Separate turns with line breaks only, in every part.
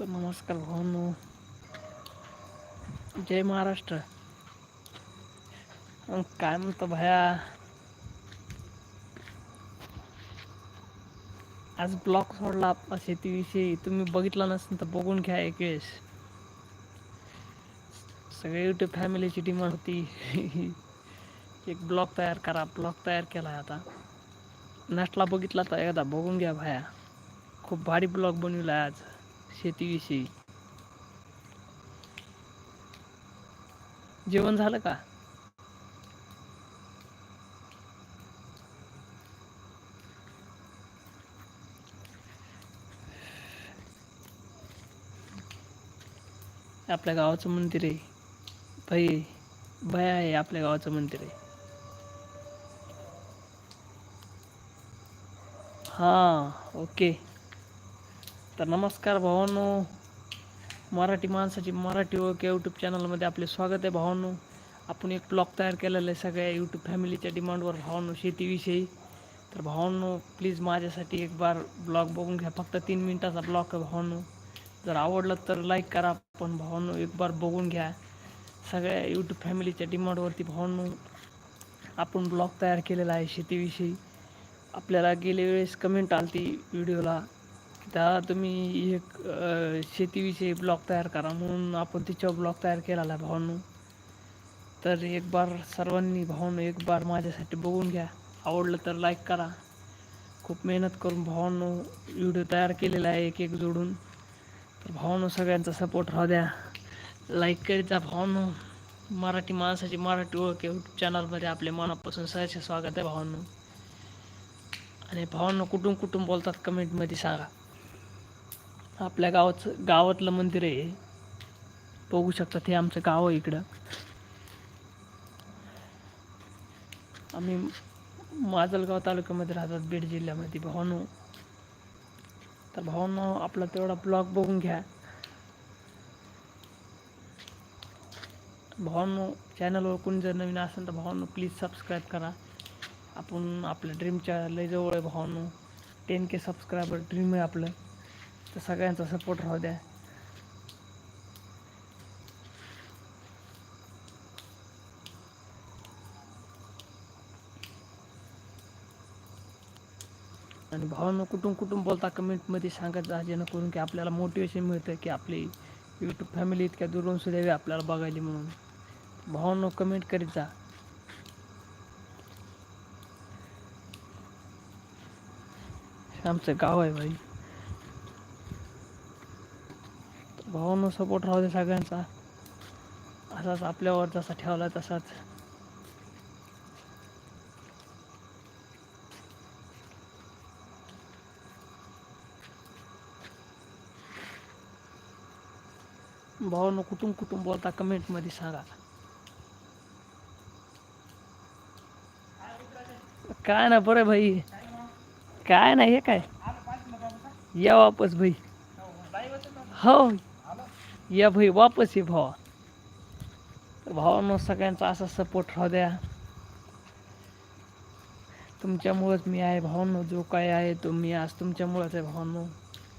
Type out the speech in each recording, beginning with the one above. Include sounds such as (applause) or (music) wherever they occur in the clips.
नमस्कार भावांनो. जय महाराष्ट्र. काय म्हणतो भया? आज ब्लॉग सोडला आपला शेतीविषयी. तुम्ही बघितला नसेल तर बघून घ्या एक वेळेस. सगळे युट्यूब फॅमिलीची डिमांड होती. एक ब्लॉग तयार करा. ब्लॉग तयार केला आहे आता. नसला बघितला तर एकदा बघून घ्या भाया. खूप भारी ब्लॉग बनविला आहे आज. शेतीविषयी. जेवण झालं का? आपल्या गावाचं मंदिर आहे. भाई भया आहे आपल्या गावाचं मंदिर आहे. हां ओके. तर नमस्कार भावांनो. मराठी माणसाची मराठी ओळख या यूट्यूब चॅनलमध्ये आपले स्वागत आहे भावांनो. आपण एक ब्लॉग तयार केलेला आहे सगळ्या यूट्यूब फॅमिलीच्या डिमांडवर भावांनो शेतीविषयी. तर भावांनो प्लीज माझ्यासाठी एक बार ब्लॉग बघून घ्या. फक्त तीन मिनटाचा ब्लॉग आहे भावांनो. जर आवडलं तर लाईक करा. पण भावांनो एक बार बघून घ्या. सगळ्या यूट्यूब फॅमिलीच्या डिमांडवरती भावांनो आपण ब्लॉग तयार केलेला आहे शेतीविषयी. आपल्याला गेल्या वेळेस कमेंट आली व्हिडिओला त्या तुम्ही एक शेतीविषयी ब्लॉग तयार करा म्हणून आपण तिच्यावर ब्लॉग तयार केलेला आहे भावांनो. तर एक बार सर्वांनी भावांनो एक बार माझ्यासाठी बघून घ्या. आवडलं तर लाईक करा. खूप मेहनत करून भावांनो व्हिडिओ तयार केलेला आहे एक एक जोडून. तर भावांनो सगळ्यांचा सपोर्ट राहू द्या. लाईक करीता जा भावांनो. मराठी माणसाची मराठी ओळख यूट्यूब चॅनलमध्ये आपले मनापासून सहर्ष स्वागत आहे भावांनो. आणि भावांनो कुठून कुठून बोलतात कमेंटमध्ये सांगा. आपल्या गावाचं गावातलं मंदिर आहे. बघू शकता हे आमचं गाव आहे इकडं. आम्ही माजलगाव तालुक्यामध्ये राहतात बीड जिल्ह्यामध्ये. भावांनो तर भावांनो आपला तेवढा ब्लॉग बघून घ्या. भावांनो चॅनलवर कोणी जर नवीन असेल तर भावांनो प्लीज सबस्क्राईब करा. आपण आपल्या ड्रीमच्या लय जवळ आहे भावांनो. टेन के सबस्क्रायबर ड्रीम आहे आपलं. तर सगळ्यांचा सपोर्ट राहू द्या. आणि भावांना कुठून कुठून बोलता कमेंटमध्ये सांगत जा जेणेकरून की आपल्याला मोटिवेशन मिळतं की आपली यूट्यूब फॅमिली इतक्या दुरून सुद्धा आपल्याला बघायली म्हणून. भावांनो कमेंट करीत जा. आमचं गाव आहे भाई. भावांनो सपोर्ट राहू दे सगळ्यांचा. असाच आपल्यावर जसा ठेवला तसाच. भावांनो कुठून कुठून बोलता कमेंटमध्ये सांगा. काय ना बरं भाई. काय नाही हे काय? या वापस भाई. हो. या भाई वापस ये भावा. तर भावांनो सगळ्यांचा असा सपोर्ट राहू द्या. तुमच्यामुळंच मी आहे भावांनो जो काय आहे तो मी आज तुमच्यामुळंच आहे भावांनो.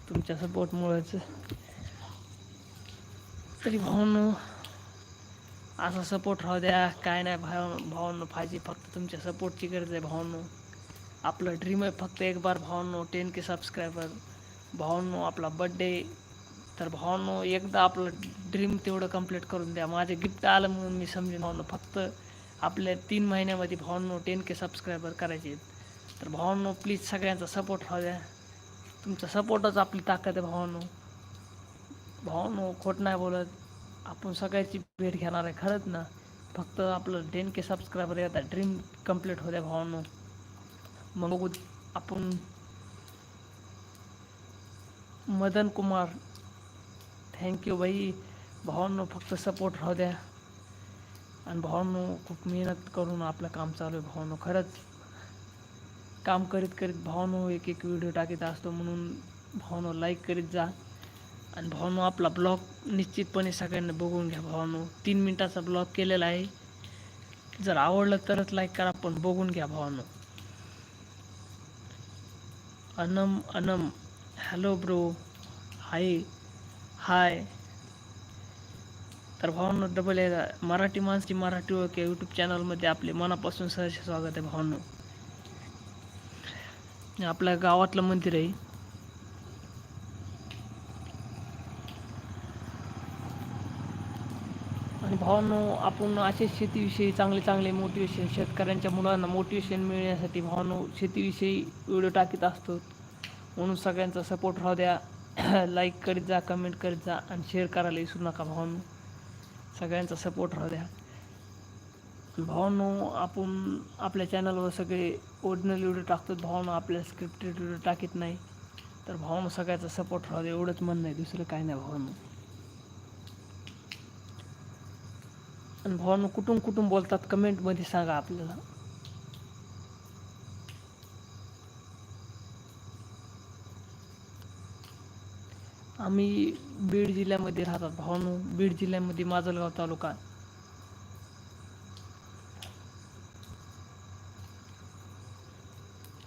तुमच्या सपोर्टमुळंच तरी भावांनो असा सपोर्ट राहू द्या. काय नाही भाव भावांनो फायजी फक्त तुमच्या सपोर्टची गरज आहे भावांनो. आपलं ड्रीम आहे फक्त एक बार भावांनो टेन के सबस्क्रायबर भावांनो आपला बड्डे तर भावांनो एकदा आपलं ड्रीम तेवढं कंप्लीट करून द्या. माझे गिफ्ट आलं म्हणून मी समजेन भावानो फक्त आपल्या तीन महिन्यामध्ये भावांनो टेन के सबस्क्रायबर करायचे आहेत. तर भावांनो प्लीज सगळ्यांचा सपोर्ट राहू द्या. तुमचा सपोर्टच आपली ताकद आहे भावांनो. भावांनो खोट नाही बोलत. आपण सगळ्याची भेट घेणार आहे खरंच ना? फक्त आपलं टेन के सबस्क्रायबर येतात ड्रीम कंप्लीट होत्या भावांनो. मग बघू आपण मदन कुमार थँक्यू बाई भावांनो फक्त सपोर्ट राहू द्या. आणि भावांनो खूप मेहनत करून आपलं काम चालू आहे भावांनो. खरंच काम करीत करीत भावांनो एक एक व्हिडिओ टाकीत असतो म्हणून भावांनो लाईक करीत जा. आणि भावांनो आपला ब्लॉग निश्चितपणे सगळ्यांना बघून घ्या भावांनो. तीन मिनटाचा ब्लॉग केलेला आहे. जर आवडलं तरच लाईक करा पण बघून घ्या भावांनो. अनम Anam. Hello bro hi hi. तर भावांनो डबल एकदा मराठी माणसाची मराठी ओळख या यूट्यूब चॅनलमध्ये आपले मनापासून सहर्ष स्वागत आहे भावांनो. आपल्या गावातलं मंदिर आहे. आणि भावांनो आपण असे शेतीविषयी चांगले चांगले मोटिवेशन शेतकऱ्यांच्या मुलांना मोटिवेशन मिळण्यासाठी भावांनो शेतीविषयी व्हिडिओ टाकीत असतो. म्हणून सगळ्यांचा सपोर्ट राहू द्या. (coughs) लाईक करीत जा कमेंट करीत जा आणि शेअर करायला विसरू नका भावांनो. सगळ्यांचा सपोर्ट राहू द्या. भावांनो आपण आपल्या चॅनलवर सगळे ओरिजिनल व्हिडिओ टाकतो भावांनो आपल्या स्क्रिप्टेड व्हिडिओ टाकीत नाही. तर भावांनो सगळ्याचा सपोर्ट राहू द्या. एवढंच म्हणणं आहे. दुसरं काय नाही भावांनो. आणि भावांनो कुठून कुठून बोलतात? कमेंटमध्ये सांगा आपल्याला. आम्ही बीड जिल्ह्यामध्ये राहतात भावांनो बीड जिल्ह्यामध्ये माजलगाव तालुका.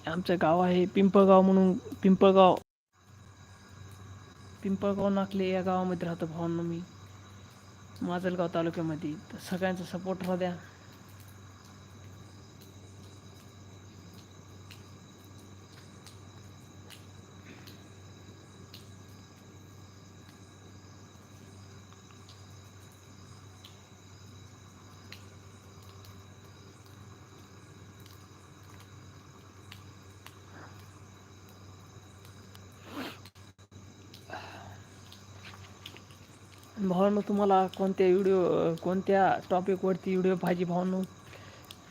आमचं गाव आहे पिंपळगाव म्हणून पिंपळगाव. पिंपळगाव नाकले या गावामध्ये राहतो भावांनो मी. माजलगाव तालुक्यामध्ये. तर सगळ्यांचा सपोर्ट राहू द्या. भावांनो तुम्हाला कोणत्या व्हिडिओ कोणत्या टॉपिकवरती व्हिडिओ पाहिजे भावांनो?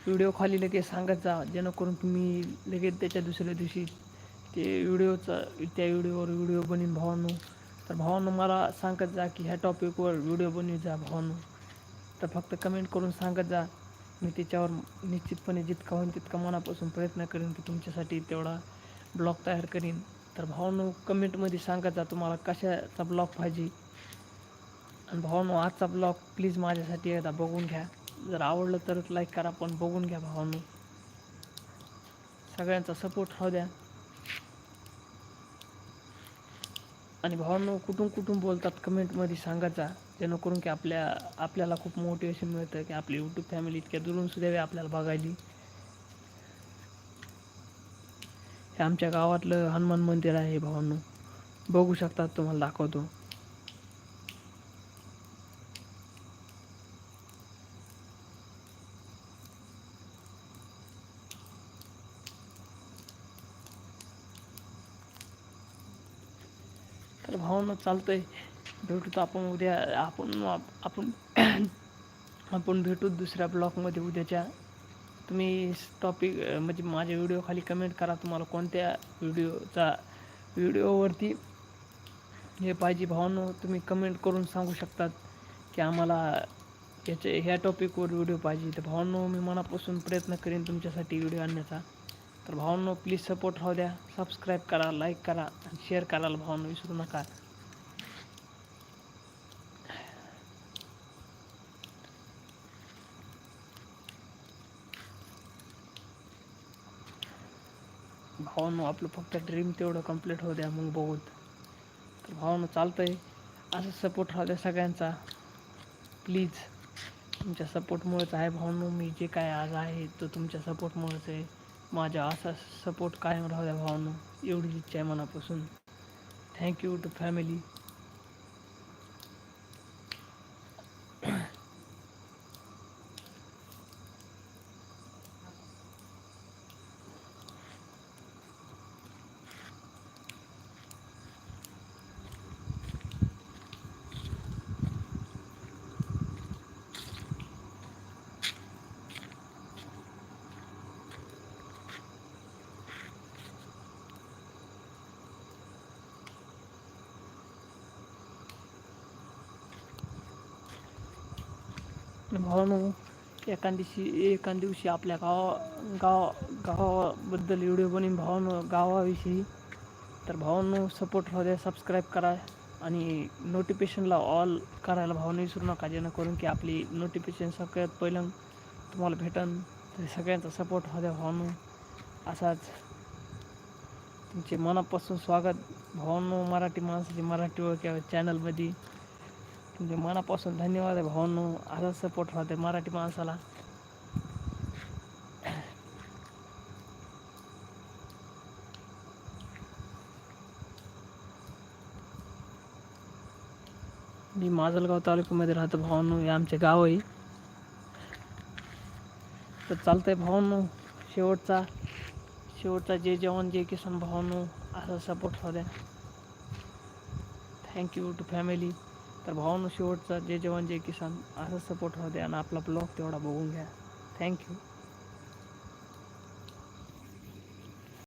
व्हिडिओ खाली लगेच सांगत जा जेणेकरून तुम्ही लगेच त्याच्या दुसऱ्या दिवशी ते व्हिडिओचा त्या व्हिडिओवर व्हिडिओ बनवीन भावांनो. तर भावांनो मला सांगत जा की ह्या टॉपिकवर व्हिडिओ बनवी जा भावांनो. तर फक्त कमेंट करून सांगत जा. मी त्याच्यावर निश्चितपणे जितका होईल तितका मनापासून प्रयत्न करेन की तुमच्यासाठी तेवढा ब्लॉग तयार करीन. तर भावांनो कमेंटमध्ये सांगत जा तुम्हाला कशाचा ब्लॉग पाहिजे. भावांनो आजचा ब्लॉग प्लीज माझ्यासाठी एकदा बघून घ्या. जर आवडलं तरच लाईक करा पण बघून घ्या भावांनो. सगळ्यांचा सपोर्ट राहू द्या. आणि भावांनो कुठून कुठून बोलतात कमेंटमध्ये सांगायचा. जेणेकरून की आपल्या आपल्याला खूप मोटिवेशन मिळतं की आपली यूट्यूब फॅमिली इतक्या दुरून सुद्धा आपल्याला बघायली हे आमच्या गावातलं हनुमान मंदिर आहे भावांनो. बघू शकतात तुम्हाला दाखवतो. तर भावना चालतं भेटू तर आपण उद्या आपण आपण आपण भेटू दुसऱ्या ब्लॉगमध्ये उद्याच्या. तुम्ही टॉपिक म्हणजे माझ्या व्हिडिओखाली कमेंट करा. तुम्हाला कोणत्या व्हिडिओचा व्हिडिओवरती हे पाहिजे भावनो तुम्ही कमेंट करून सांगू शकतात की आम्हाला याचे ह्या टॉपिकवर व्हिडिओ पाहिजे. तर भावनो मी मनापासून प्रयत्न करेन तुमच्यासाठी व्हिडिओ आणण्याचा. तर भावांनो प्लीज सपोर्ट राहू द्या. सबस्क्राईब करा लाईक करा आणि शेअर करायला भावांनो विसरू नका. भावांनो आपलं फक्त ड्रीम तेवढं कंप्लीट होऊ द्या मग बघूत तर भावांनो चालतंय. असं सपोर्ट राहू द्या सगळ्यांचा. प्लीज तुमच्या सपोर्टमुळेच आहे भावांनो. मी जे काय आज आहे तो तुमच्या सपोर्टमुळेच आहे. माझ्या असा सपोर्ट कायम राहू द्या भावांनो. एवढीच इच्छा आहे मनापासून. थँक्यू टू फॅमिली भावानो एका दिवशी एका दिवशी आपल्या गावा गाव गावाबद्दल व्हिडिओ बनवीन भावानो गावाविषयी. तर भावांनो सपोर्ट राहू द्या सबस्क्राईब करा आणि नोटिफिकेशनला ऑल करायला भावना विसरू नका जेणेकरून की आपली नोटिफिकेशन सगळ्यात पहिलं तुम्हाला भेटन. तर सगळ्यांचा सपोर्ट राहू द्या भावानो. असाच तुमचे मनापासून स्वागत. भावांनो मराठी माणसाची मराठी ओळख चॅनलमध्ये तुमचे मनापासून धन्यवाद आहे भावांनो. असाच सपोर्ट राहते मराठी माणसाला. मी माजलगाव तालुक्यामध्ये राहतो भावांनो. हे आमचे गाव आहे. तर चालतंय भावांनो. शेवटचा शेवटचा जे जवान जे किसान भावांनो. असा सपोर्ट होत्या थँक्यू टू फॅमिली तर भावांनो शेवटचा जे जवान जे किसान असा सपोर्ट राहते आणि आपला ब्लॉग तेवढा बघून घ्या. थँक्यू